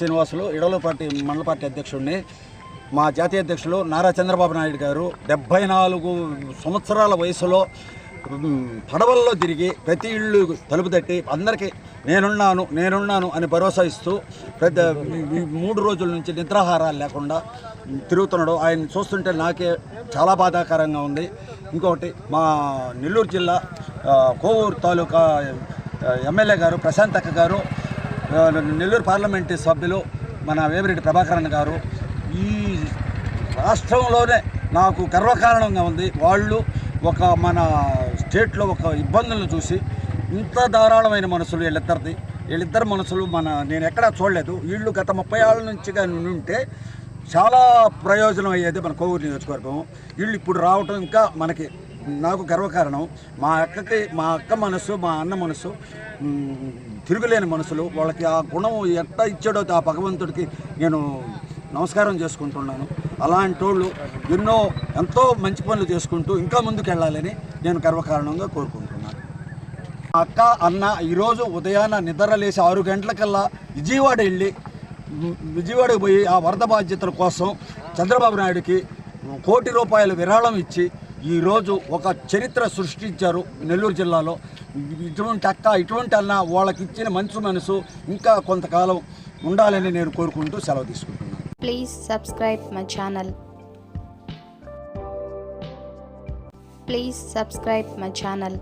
శ్రీనివాసులు ఇడలపాటి మండల పార్టీ అధ్యక్షుడిని మా జాతీయ అధ్యక్షులు నారా చంద్రబాబు నాయుడు గారు డెబ్బై నాలుగు సంవత్సరాల వయసులో పడవల్లో తిరిగి ప్రతి ఇళ్ళు తలుపు తట్టి అందరికీ నేనున్నాను నేనున్నాను అని భరోసా ఇస్తూ పెద్ద మూడు రోజుల నుంచి నిద్రాహారాలు లేకుండా తిరుగుతున్నాడు. ఆయన చూస్తుంటే నాకే చాలా బాధాకరంగా ఉంది. ఇంకొకటి మా నెల్లూరు జిల్లా కోవూరు తాలూకా ఎమ్మెల్యే గారు ప్రశాంత్ అక్క గారు నెల్లూరు పార్లమెంటు సభ్యులు మన వేమిరెడ్డి ప్రభాకరన్ గారు ఈ రాష్ట్రంలోనే నాకు గర్వకారణంగా ఉంది. వాళ్ళు ఒక మన స్టేట్లో ఒక ఇబ్బందులను చూసి ఇంత ధారాళమైన మనసులు వీళ్ళిద్దరిది. వీళ్ళిద్దరు మనసులు మన నేను ఎక్కడా చూడలేదు. వీళ్ళు గత ముప్పై ఏళ్ళ నుంచి కానీ ఉంటే చాలా ప్రయోజనం అయ్యేది మన కోవూరు నియోజకవర్గం. వీళ్ళు ఇప్పుడు రావటం ఇంకా మనకి నాకు గర్వకారణం. మా అక్కకి మా అక్క మనసు మా అన్న మనసు తిరుగులేని మనసులు వాళ్ళకి ఆ గుణం ఎట్ట ఇచ్చాడో ఆ భగవంతుడికి నేను నమస్కారం చేసుకుంటున్నాను. అలాంటి వాళ్ళు ఎన్నో ఎంతో మంచి పనులు చేసుకుంటూ ఇంకా ముందుకు వెళ్ళాలని నేను గర్వకారణంగా కోరుకుంటున్నాను. మా అక్క అన్న ఈరోజు ఉదయాన్న నిద్ర లేచి ఆరు గంటలకల్లా విజయవాడ వెళ్ళి విజయవాడకు పోయి ఆ వరద బాధ్యతల కోసం చంద్రబాబు నాయుడుకి కోటి రూపాయల విరాళం ఇచ్చి ఈరోజు ఒక చరిత్ర సృష్టించారు నెల్లూరు జిల్లాలో. ఇటువంటి అక్క ఇటువంటి అన్న వాళ్ళకి ఇచ్చిన మంచు మనసు ఇంకా కొంతకాలం ఉండాలని నేను కోరుకుంటూ సెలవు తీసుకుంటున్నాను. Please subscribe my channel please subscribe my channel